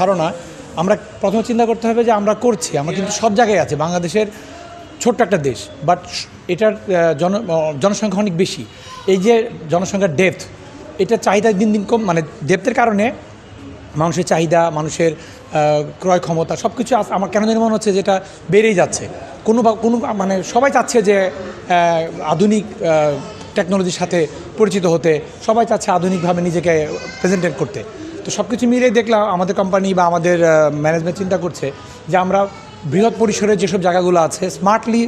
ধারণা, আমরা প্রথমে চিন্তা করতে হবে যে আমরা করছি, আমরা কিন্তু সব জায়গায় আছে, বাংলাদেশের ছোট্ট একটা দেশ বাট এটার জন জনসংখ্যা অনেক বেশি। এই যে জনসংখ্যার ডেপথ এটা চাহিদা দিন দিন কম মানে ডেপথের কারণে মানুষের চাহিদা, মানুষের ক্রয় ক্ষমতা সব কিছু আমার কেন যেন মনে হচ্ছে যেটা বেড়েই যাচ্ছে। কোনো বা, কোনো মানে সবাই চাচ্ছে যে আধুনিক টেকনোলজির সাথে পরিচিত হতে, সবাই চাচ্ছে আধুনিকভাবে নিজেকে প্রেজেন্টেড করতে। তো সব কিছু মিলিয়ে দেখলাম আমাদের কোম্পানি বা আমাদের ম্যানেজমেন্ট চিন্তা করছে যে আমরা বৃহৎ পরিসরের যেসব জায়গাগুলো আছে স্মার্টলি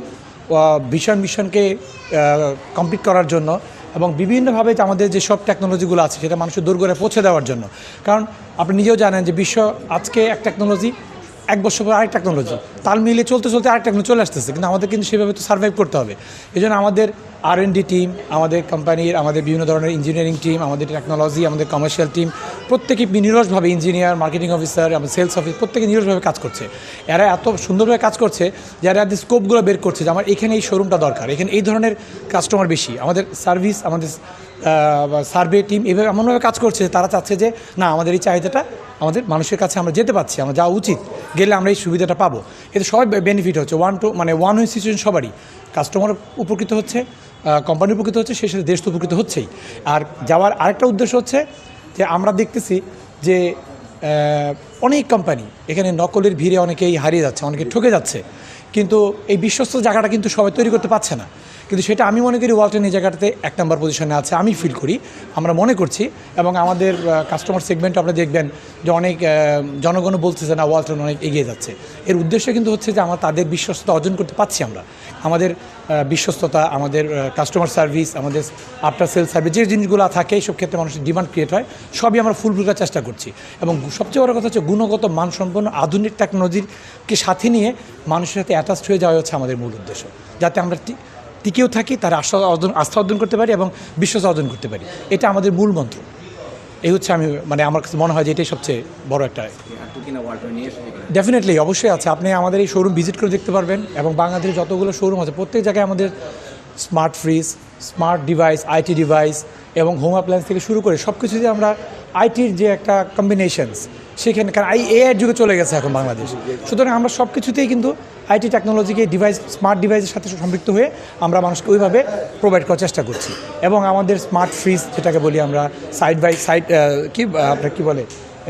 ভিশন মিশনকে কমপ্লিট করার জন্য এবং বিভিন্নভাবে যে আমাদের যেসব টেকনোলজিগুলো আছে সেটা মানুষের দুর্গরে পৌঁছে দেওয়ার জন্য। কারণ আপনি নিজেও জানেন যে বিশ্ব আজকে এক টেকনোলজি এক বছর পর আরেক টেকনোলজি তাল মিলিয়ে চলতে চলতে আরেক টেকনোলজি চলে আসতেছে, কিন্তু আমাদের কিন্তু সেভাবে তো সার্ভাইভ করতে হবে। এই জন্য আমাদের আর এন ডি টিম আমাদের কোম্পানির আমাদের বিভিন্ন ধরনের ইঞ্জিনিয়ারিং টিম আমাদের টেকনোলজি আমাদের কমার্শিয়াল টিম প্রত্যেকেই নিরসভাবে ইঞ্জিনিয়ার মার্কেটিং অফিসার আমাদের সেলস অফিস প্রত্যেকে নিরসভাবে কাজ করছে। এরা এত সুন্দরভাবে কাজ করছে যে এরা এদের স্কোপগুলো বের করছে যে আমার এখানে এই শোরুমটা দরকার, এখানে এই ধরনের কাস্টমার বেশি। আমাদের সার্ভিস আমাদের সার্ভে টিম এভাবে এমনভাবে কাজ করছে তারা চাচ্ছে যে না, আমাদের এই চাহিদাটা আমাদের মানুষের কাছে আমরা যেতে পারছি, আমরা যাওয়া উচিত, গেলে আমরা এই সুবিধাটা পাবো। এতে সবাই বেনিফিট হচ্ছে। ওয়ান টু মানে ওয়ান ওয়ে সিচুয়েশন সবারই। কাস্টমার উপকৃত হচ্ছে কোম্পানি উপকৃত হচ্ছে, সেই সাথে দেশ তো উপকৃত হচ্ছেই। আর যাওয়ার আরেকটা উদ্দেশ্য হচ্ছে যে আমরা দেখতেছি যে অনেক কোম্পানি এখানে নকলের ভিড়ে অনেকেই হারিয়ে যাচ্ছে, অনেকে ঠকে যাচ্ছে। কিন্তু এই বিশ্বস্ত জায়গাটা কিন্তু সবাই তৈরি করতে পারছে না। কিন্তু সেটা আমি মনে করি ওয়ালটন এই জায়গাটাতে এক নম্বর পজিশনে আছে, আমি ফিল করি। আমরা মনে করছি এবং আমাদের কাস্টমার সেগমেন্ট আপনি দেখবেন যে অনেক জনগণও বলতেছে না ওয়ালটন অনেক এগিয়ে যাচ্ছে। এর উদ্দেশ্য কিন্তু হচ্ছে যে আমরা তাদের বিশ্বস্ততা অর্জন করতে পারছি আমরা। আমাদের বিশ্বস্ততা, আমাদের কাস্টমার সার্ভিস আমাদের আফটার সেল সার্ভিস যে জিনিসগুলো থাকে, এইসব ক্ষেত্রে মানুষের ডিমান্ড ক্রিয়েট হয়, সবই আমরা ফুল করার চেষ্টা করছি। এবং সবচেয়ে বড় কথা হচ্ছে গুণগত, মানসম্পন্ন, আধুনিক টেকনোলজিকে সাথে নিয়ে মানুষের সাথে অ্যাটাচড হয়ে যাওয়া হচ্ছে আমাদের মূল উদ্দেশ্য। যাতে আমরা টিকেও থাকি, তার আস্থা অর্জন আস্থা অর্জন করতে পারি এবং বিশ্বাস অর্জন করতে পারি। এটা আমাদের মূল মন্ত্র। এই হচ্ছে আমি মানে আমার কাছে মনে হয় যে এটাই সবচেয়ে বড় একটা ডেফিনেটলি অবশ্যই আছে। আপনি আমাদের এই শোরুম ভিজিট করে দেখতে পারবেন এবং বাংলাদেশে যতগুলো শোরুম আছে, প্রত্যেক জায়গায় আমাদের smart fridge smart device IT device এবং হোম অ্যাপ্লায়েন্স থেকে শুরু করে সব কিছুতে আমরা আইটির যে একটা কম্বিনেশনস সেখানে কারণ আই এ এর যুগে চলে গেছে এখন বাংলাদেশ। সুতরাং আমরা সব কিছুতেই কিন্তু আইটি টেকনোলজিকে ডিভাইস স্মার্ট ডিভাইসের সাথে সম্পৃক্ত হয়ে আমরা মানুষকে ওইভাবে প্রোভাইড করার চেষ্টা করছি। এবং আমাদের স্মার্ট ফ্রিজ যেটাকে বলি আমরা সাইড বাই সাইড কি আপনার কী বলে?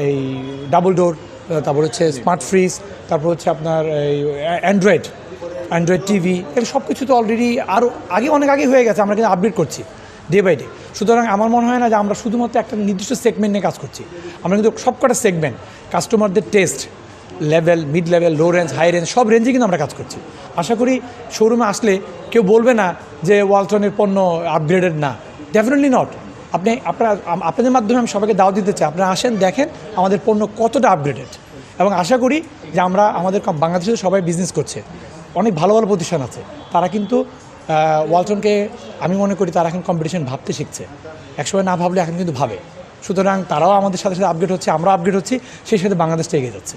এই ডাবল ডোর তারপর হচ্ছে স্মার্ট ফ্রিজ তারপর হচ্ছে আপনার এই অ্যান্ড্রয়েড অ্যান্ড্রয়েড টিভি এর সব কিছু তো অলরেডি আরও আগে অনেক আগে হয়ে গেছে, আমরা কিন্তু আপডেট করছি ডে বাই ডে সুতরাং আমার মনে হয় না যে আমরা শুধুমাত্র একটা নির্দিষ্ট সেগমেন্ট নিয়ে কাজ করছি। আমরা কিন্তু সবকটা সেগমেন্ট কাস্টমারদের taste level mid level low range high range সব রেঞ্জে কিন্তু আমরা কাজ করছি। আশা করি শোরুমে আসলে কেউ বলবে না যে ওয়ালটনের পণ্য আপগ্রেডেড না। ডেফিনেটলি নট আপনি, আপনার আপনাদের মাধ্যমে আমি সবাইকে দাও দিতে চাই। আপনারা আসেন, দেখেন আমাদের পণ্য কতটা আপগ্রেডেড এবং আশা করি যে আমরা, আমাদের বাংলাদেশে সবাই বিজনেস করছে। অনেক ভালো ভালো প্রতিষ্ঠান আছে। তারা কিন্তু ওয়ালটনকে আমি মনে করি তারা এখন কম্পিটিশন ভাবতে শিখছে। একসময় না ভাবলে এখন কিন্তু ভাবে। সুতরাং তারাও আমাদের সাথে সাথে আপগ্রেড হচ্ছে, আমরাও আপগ্রেড হচ্ছি, সেই সাথে বাংলাদেশটা এগিয়ে যাচ্ছে।